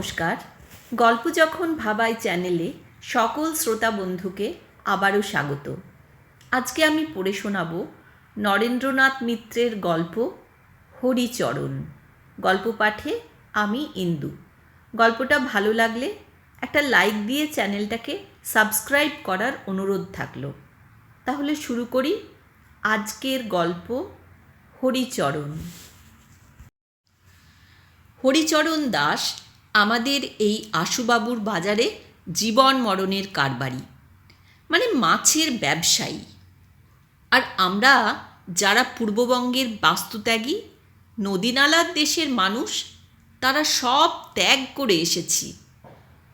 নমস্কার। গল্প যখন ভাবাই চ্যানেলে, সকল শ্রোতা বন্ধুকে আবারও স্বাগত। আজকে আমি পড়ে শোনাব নরেন্দ্রনাথ মিত্রের গল্প হরিচরণ। গল্প পাঠে আমি ইন্দু। গল্পটা ভালো লাগলে একটা লাইক দিয়ে চ্যানেলটাকে সাবস্ক্রাইব করার অনুরোধ থাকল। তাহলে শুরু করি আজকের গল্প হরিচরণ। হরিচরণ দাস আমাদের এই আশুবাবুর বাজারে জীবন মরণের কারবারি মানে মাছের ব্যবসায়ী। আর আমরা যারা পূর্ববঙ্গের বাস্তুত্যাগী, নদীনালার দেশের মানুষ, তারা সব ত্যাগ করে এসেছি।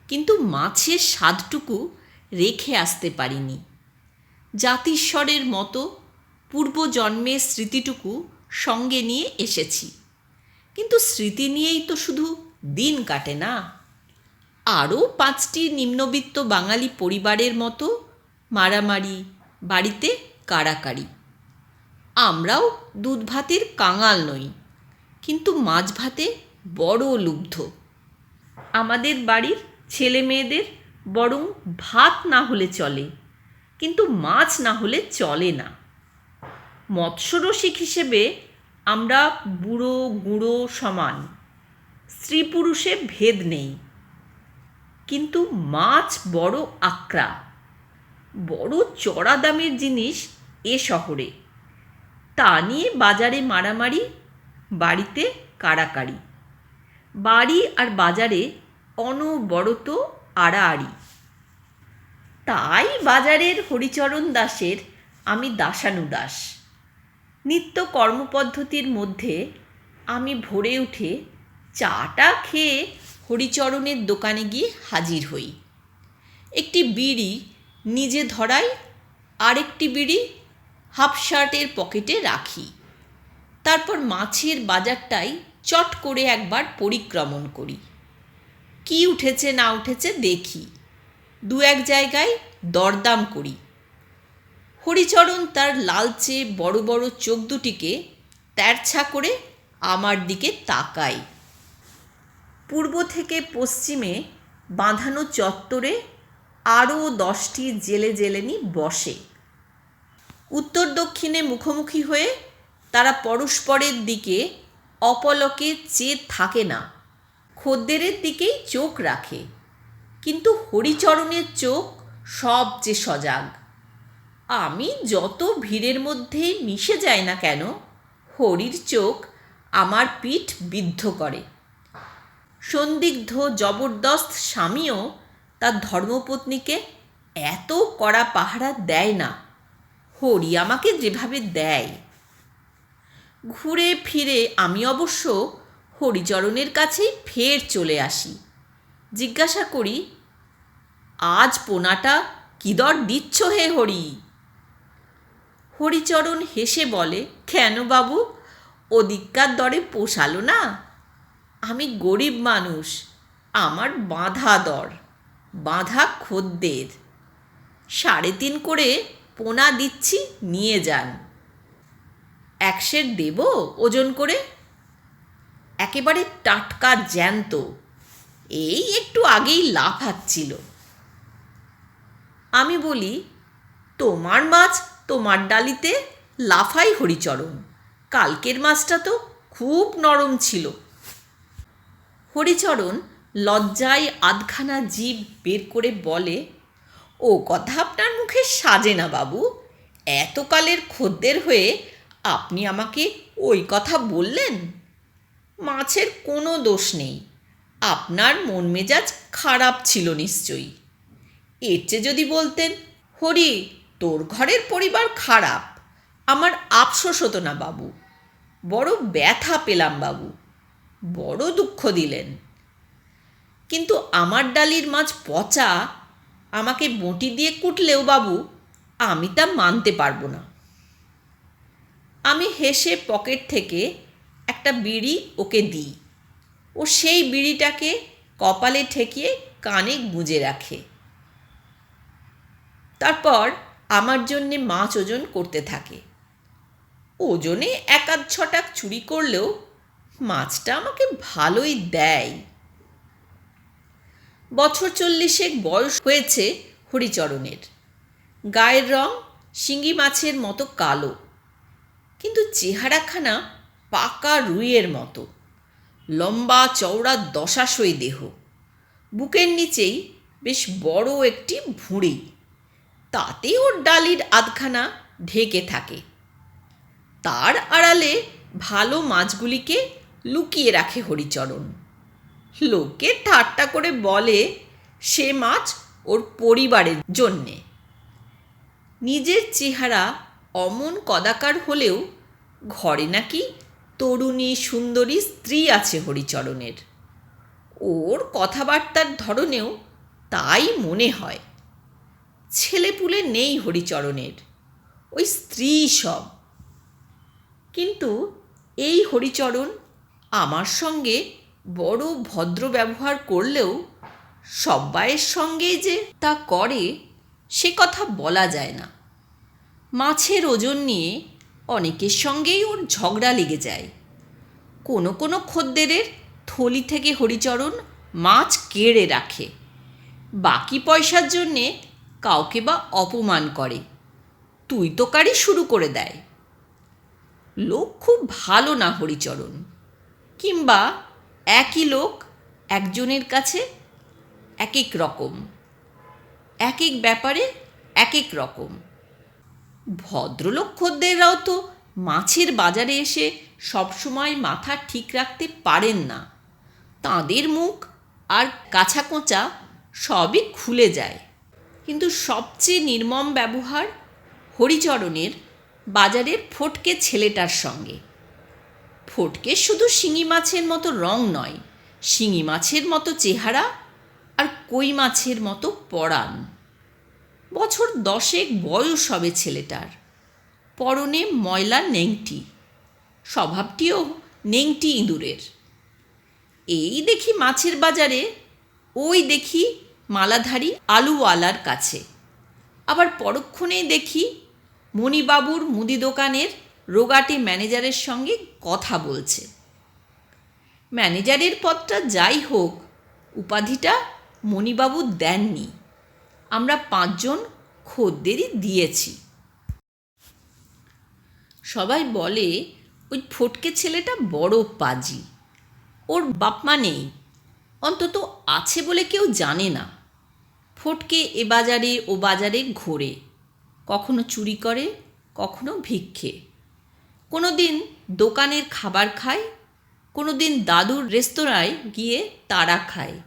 কিন্তু মাছের স্বাদটুকু রেখে আসতে পারিনি। জাতিস্বরের মতো পূর্বজন্মের স্মৃতিটুকু সঙ্গে নিয়ে এসেছি। কিন্তু স্মৃতি নিয়েই তো শুধু দিন কাটে না। আরও পাঁচটি নিম্নবিত্ত বাঙালি পরিবারের মতো মারামারি, বাড়িতে কাড়াকাড়ি। আমরাও দুধ ভাতের কাঙাল নই, কিন্তু মাছ ভাতে বড় লুব্ধ। আমাদের বাড়ির ছেলে মেয়েদের বরং ভাত না হলে চলে, কিন্তু মাছ না হলে চলে না। মৎস্যরসিক হিসেবে আমরা বুড়ো, গুঁড়ো সমান। স্ত্রী পুরুষে ভেদ নেই। কিন্তু মাছ বড় আক্রা বড় চড়া দামের জিনিস এ শহরে। তা নিয়ে বাজারে মারামারি, বাড়িতে কাড়াকাড়ি বাড়ি আর বাজারে অনবরত আড়াআড়ি। তাই বাজারের হরিচরণ দাসের আমি দাসানুদাস নিত্য কর্মপদ্ধতির মধ্যে আমি ভোরে উঠে চাটা খেয়ে হরিচরণের দোকানে গিয়ে হাজির হই। একটি বিড়ি নিজে ধরাই, আরেকটি বিড়ি হাফ শার্টের পকেটে রাখি। তারপর মাছের বাজারটাই চট করে একবার পরিক্রমণ করি। কি উঠেছে না উঠেছে দেখি। দু এক জায়গায় দরদাম করি। হরিচরণ তার লালচে বড় বড় চোখ দুটিকে তেরছা করে আমার দিকে তাকায়। পূর্ব থেকে পশ্চিমে বাঁধানো চত্বরে আরও দশটি জেলে জেলেনি বসে। উত্তর দক্ষিণে মুখোমুখি হয়ে তারা পরস্পরের দিকে অপলকে চেয়ে থাকে না। খদ্দেরের দিকেই চোখ রাখে। কিন্তু হরিচরণের চোখ সবচেয়ে সজাগ। আমি যত ভিড়ের মধ্যেই মিশে যাই না কেন, হরির চোখ আমার পিঠ বিদ্ধ করে। সন্দিগ্ধ জবরদস্ত স্বামীও তার ধর্মপত্নীকে এত কড়া পাহারা দেয় না। হরি আমাকে যেভাবে দেয়। ঘুরে ফিরে আমি অবশ্য হরিচরণের কাছেই ফের চলে আসি। জিজ্ঞাসা করি, আজ পোনাটা কি দর দিচ্ছ হে হরি? হরিচরণ হেসে বলে, কেন বাবু ওদিককার দরে পোষালো না? আমি গরিব মানুষ, আমার বাঁধা দর, বাঁধা খদ্দের। সাড়ে তিন করে পোনা দিচ্ছি, নিয়ে যান। একশের দেব ওজন করে? একেবারে টাটকা জ্যান্ত। এই একটু আগেই লাফাচ্ছিল আমি বলি, তোমার মাছ তোমার ডালিতে, লাফাই হরিচরণ। কালকের মাছটা তো খুব নরম ছিল। হরিচরণ লজ্জায় আধখানা জীব বের করে বলে, ও কথা আপনার মুখে সাজে না বাবু। এতকালের খদ্দের হয়ে আপনি আমাকে ওই কথা বললেন? মাছের কোনো দোষ নেই। আপনার মন মেজাজ খারাপ ছিল নিশ্চয়ই। এর চেয়ে যদি বলতেন, হরি, তোর ঘরের পরিবার খারাপ। আমার আফসোস হতো না বাবু। বড় ব্যথা পেলাম বাবু। বড় দুঃখ দিলেন। কিন্তু আমার ডালির মাছ পচা, আমাকে বঁটি দিয়ে কুটলেও বাবু, আমি তা মানতে পারব না। আমি হেসে পকেট থেকে একটা বিড়ি ওকে দিই। ও সেই বিড়িটাকে কপালে ঠেকিয়ে কানে গুঁজে রাখে। তারপর আমার জন্যে মাছ ওজন করতে থাকে। ওজনে এক আধ ছটাক চুরি করলেও মাছটা আমাকে ভালোই দেয়। বছর চল্লিশেক বয়স হয়েছে হরিচরণের। গায়ের রং শিঙ্গি মাছের মতো কালো, কিন্তু চেহারাখানা পাকা রুইয়ের মতো। লম্বা চওড়া দশাশই দেহ। বুকের নিচেই বেশ বড় একটি ভুঁড়ি। তাতে ওর ডালির আধখানা ঢেকে থাকে। তার আড়ালে ভালো মাছগুলিকে লুকিয়ে রাখে হরিচরণ। লোকে ঠাট্টা করে বলে সে মাছ ওর পরিবারের জন্যে। নিজের চেহারা অমন কদাকার হলেও ঘরে নাকি তরুণী সুন্দরী স্ত্রী আছে হরিচরণের। ওর কথাবার্তার ধরনেও তাই মনে হয়। ছেলেপুলে নেই হরিচরণের, ওই স্ত্রী সব। কিন্তু এই হরিচরণ আমার সঙ্গে বড় ভদ্র ব্যবহার করলেও সব্বাইয়ের সঙ্গেই যে তা করে, সে কথা বলা যায় না। মাছের ওজন নিয়ে অনেকের সঙ্গেই ওর ঝগড়া লেগে যায়। কোনো কোনো খদ্দেরের থলি থেকে হরিচরণ মাছ কেড়ে রাখে। বাকি পয়সার জন্যে কাউকে বা অপমান করে। তুই তোকারি শুরু করে দেয়। লোক খুব ভালো না হরিচরণ। কিংবা একই লোক একজনের কাছে এক এক রকম। এক এক ব্যাপারে এক এক রকম। ভদ্রলোক খদ্দেররাও তো মাছের বাজারে এসে সবসময় মাথা ঠিক রাখতে পারেন না। তাঁদের মুখ আর কাছাকোঁচা সবই খুলে যায়। কিন্তু সবচেয়ে নির্মম ব্যবহার হরিচরণের বাজারের ফটকে ছেলেটার সঙ্গে। ফটকে শুধু শিঙি মাছের মতো রং নয়, শিঙি মাছের মতো চেহারা আর কই মাছের মতো পরাণ। বছর দশেক বয়স হবে ছেলেটার। পরনে ময়লা নেংটি, স্বভাবটিও নেংটি ইঁদুরের। এই দেখি মাছের বাজারে, ওই দেখি মালাধারী আলুওয়ালার কাছে। আবার পরক্ষণেই দেখি মণিবাবুর মুদি দোকানের রোগাটে ম্যানেজারের সঙ্গে কথা বলছে। ম্যানেজারের পদটা যাই হোক, উপাধিটা মণিবাবু দেননি। আমরা পাঁচজন খদ্দেরই দিয়েছি। সবাই বলে, ওই ফটকে ছেলেটা বড় পাজি। ওর বাপমা নেই। অন্তত আছে বলে কেউ জানে না। ফটকে এ বাজারে, ও বাজারে ঘোরে। কখনো চুরি করে, কখনো ভিক্ষে। কোনো দিন দোকানের খাবার খায় কোনো দিন দাদুর রেস্তোরাঁয় গিয়ে তারা খায়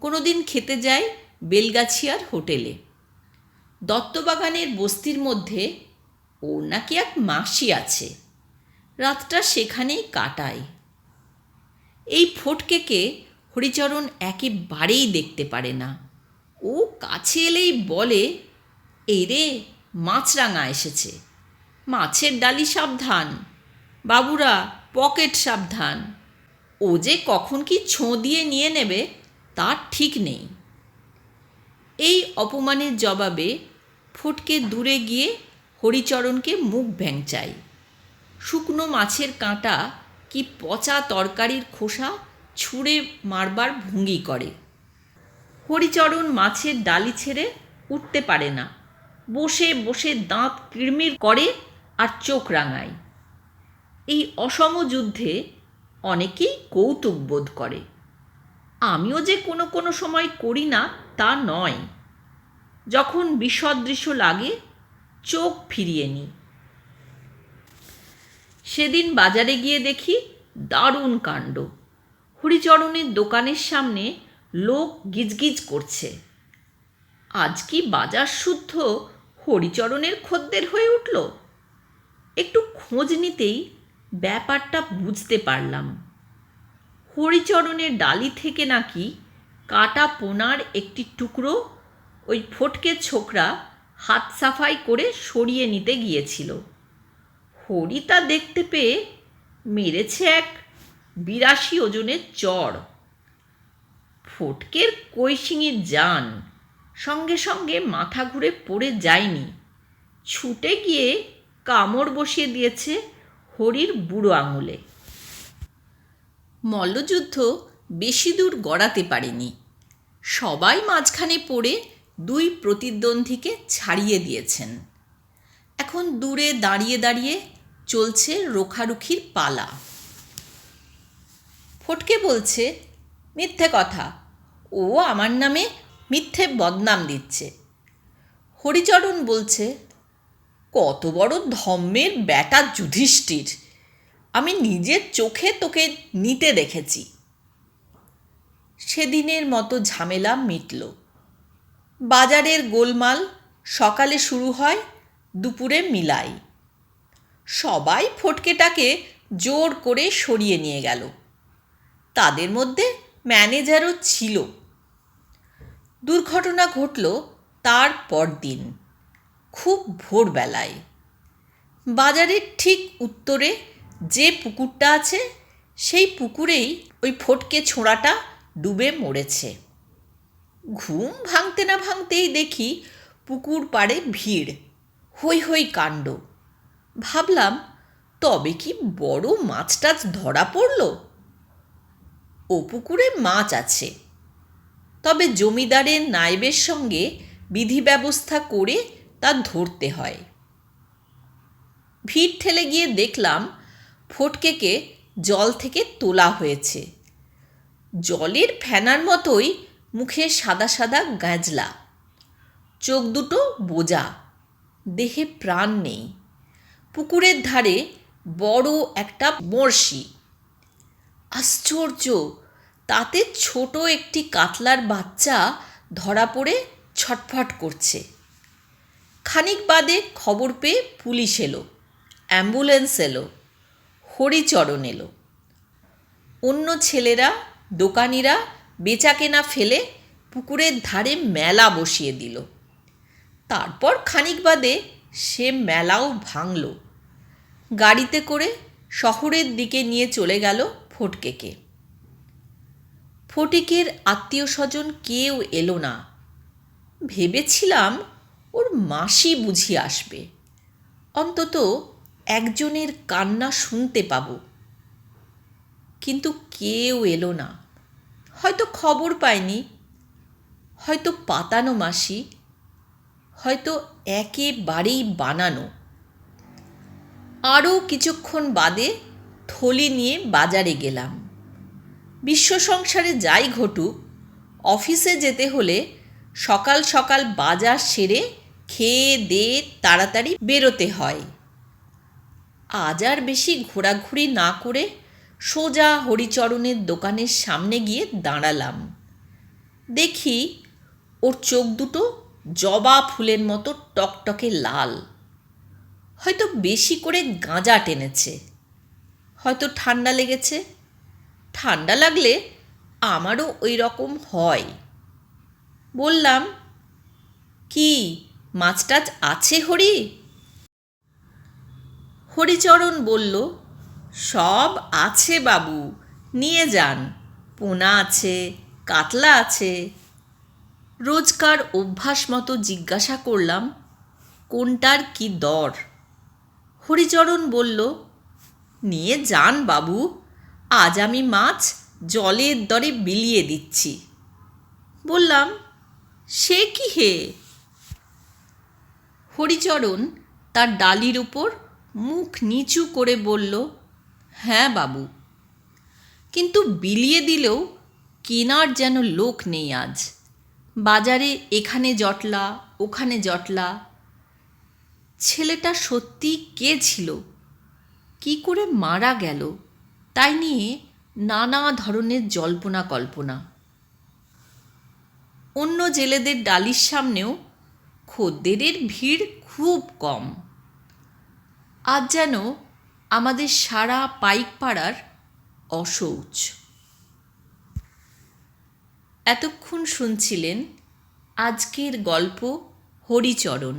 কোনো দিন খেতে যায় বেলগাছিয়ার হোটেলে। দত্তবাগানের বস্তির মধ্যে ওর নাকি এক মাসি আছে। রাতটা সেখানেই কাটায়। এই ফটকেকে হরিচরণ একেবারেই দেখতে পারে না। ও কাছে এলেই বলে এই রে, মাছরাঙা এসেছে। মাছের ডালি সাবধান, বাবুরা পকেট সাবধান। ও যে কখন কি ছোঁ দিয়ে নিয়ে নেবে, তার ঠিক নেই। এই অপমানের জবাবে ফটকে দূরে গিয়ে হরিচরণকে মুখ ভ্যাংচায়। শুকনো মাছের কাঁটা কি পচা তরকারির খোসা ছুঁড়ে মারবার ভঙ্গি করে। হরিচরণ মাছের ডালি ছেড়ে উঠতে পারে না। বসে বসে দাঁত কিড়মির করে আর চোখ রাঙায়। এই অসম যুদ্ধে অনেকেই কৌতুক বোধ করে। আমিও যে কোনো কোনো সময় করি না, তা নয়। যখন বিসদৃশ্য লাগে, চোখ ফিরিয়ে নিই। সেদিন বাজারে গিয়ে দেখি দারুণ কাণ্ড। হরিচরণের দোকানের সামনে লোক গিজগিজ করছে। আজ কি বাজার শুদ্ধ হরিচরণের খদ্দের হয়ে উঠল? একটু খোঁজ নিতেই ব্যাপারটা বুঝতে পারলাম। হরিচরণের ডালি থেকে নাকি কাটা পোনার একটি টুকরো ওই ফটকে ছোকরা হাত সাফাই করে সরিয়ে নিতে গিয়েছিল। হরি তা দেখতে পেয়ে মেরেছে এক বিরাশি ওজনের চড় ফটকের কৈশিঙির যান সঙ্গে সঙ্গে মাথা ঘুরে পড়ে যায়নি। ছুটে গিয়ে কামড় বসিয়ে দিয়েছে হরির বুড়ো আঙুলে। মল্লযুদ্ধ বেশি দূর গড়াতে পারেনি। সবাই মাঝখানে পড়ে দুই প্রতিদ্বন্দ্বীকে ছাড়িয়ে দিয়েছেন। এখন দূরে দাঁড়িয়ে দাঁড়িয়ে চলছে রোখারুখির পালা। ফটকে বলছে, মিথ্যে কথা। ও আমার নামে মিথ্যে বদনাম দিচ্ছে। হরিচরণ বলছে কত বড় ধম্মের ব্যাটা যুধিষ্ঠির। আমি নিজের চোখে তোকে নিতে দেখেছি। সেদিনের মতো ঝামেলা মিটল। বাজারের গোলমাল সকালে শুরু হয়, দুপুরে মিলাই। সবাই ফটকেটাকে জোর করে সরিয়ে নিয়ে গেল। তাদের মধ্যে ম্যানেজারও ছিল। দুর্ঘটনা ঘটল তার পরদিন। খুব ভোরবেলায়। বাজারের ঠিক উত্তরে যে পুকুরটা আছে, সেই পুকুরেই ওই ফটকে ছোঁড়াটা ডুবে মরেছে। ঘুম ভাঙতে না ভাঙতেই দেখি পুকুর পাড়ে ভিড় হই হই কাণ্ড। ভাবলাম, তবে কি বড় মাছ টাছ ধরা পড়ল? ও পুকুরে মাছ আছে। তবে জমিদারের নাইবের সঙ্গে বিধি ব্যবস্থা করে তা ধরতে হয়। ভিড় ঠেলে গিয়ে দেখলাম ফটকেকে জল থেকে তোলা হয়েছে। জলের ফেনার মতোই মুখে সাদা সাদা গাঁজলা। চোখ দুটো বোজা। দেহে প্রাণ নেই। পুকুরের ধারে বড় একটা বড়শি আশ্চর্য! তাতে ছোট একটি কাতলার বাচ্চা ধরা পড়ে ছটফট করছে। খানিক বাদে খবর পেয়ে পুলিশ এলো, অ্যাম্বুলেন্স এলো, হরিচরণ এলো। অন্য ছেলেরা, দোকানিরা বেচা কেনা ফেলে পুকুরের ধারে মেলা বসিয়ে দিল। তারপর খানিক বাদে সে মেলাও ভাঙল। গাড়িতে করে শহরের দিকে নিয়ে চলে গেল ফটকেকে। ফটিকের আত্মীয় স্বজন কেউ এলো না। ভেবেছিলাম ওর মাসি বুঝি আসবে। অন্তত একজনের কান্না শুনতে পাব। কিন্তু কেউ এলো না। হয়তো খবর পায়নি। হয়তো পাতানো মাসি। হয়তো একেবারেই বানানো। আরও কিছুক্ষণ বাদে থলি নিয়ে বাজারে গেলাম। বিশ্ব সংসারে যাই ঘটুক, অফিসে যেতে হলে সকাল সকাল বাজার সেরে খেয়ে দিয়ে তাড়াতাড়ি বেরোতে হয়। আজ আর বেশি ঘোরাঘুরি না করে সোজা হরিচরণের দোকানের সামনে গিয়ে দাঁড়ালাম। দেখি ওর চোখ দুটো জবা ফুলের মতো টকটকে লাল। হয়তো বেশি করে গাঁজা টেনেছে। হয়তো ঠান্ডা লেগেছে। ঠান্ডা লাগলে আমারও ওই রকম হয়। বললাম, কি মাছ টাছ আছে হরি? হরিচরণ বলল, সব আছে বাবু, নিয়ে যান, পোনা আছে, কাতলা আছে। রোজকার অভ্যাস মতো জিজ্ঞাসা করলাম, কোনটার কি দর? হরিচরণ বলল, নিয়ে যান বাবু, আজ আমি মাছ জলের দরে বিলিয়ে দিচ্ছি। বললাম, সে কি হে? হরিচরণ তার ডালির উপর মুখ নিচু করে বলল হ্যাঁ বাবু। কিন্তু বিলিয়ে দিলেও কেনার যেন লোক নেই আজ। বাজারে এখানে জটলা, ওখানে জটলা। ছেলেটা সত্যি কে ছিল? কি করে মারা গেল? তাই নিয়ে নানা ধরনের জল্পনা কল্পনা। অন্য জেলেদের ডালির সামনেও খদ্দেরের ভিড় খুব কম। আজ যেন আমাদের সারা পাইক পাড়ার অশৌচ এতক্ষণ শুনছিলেন আজকের গল্প হরিচরণ।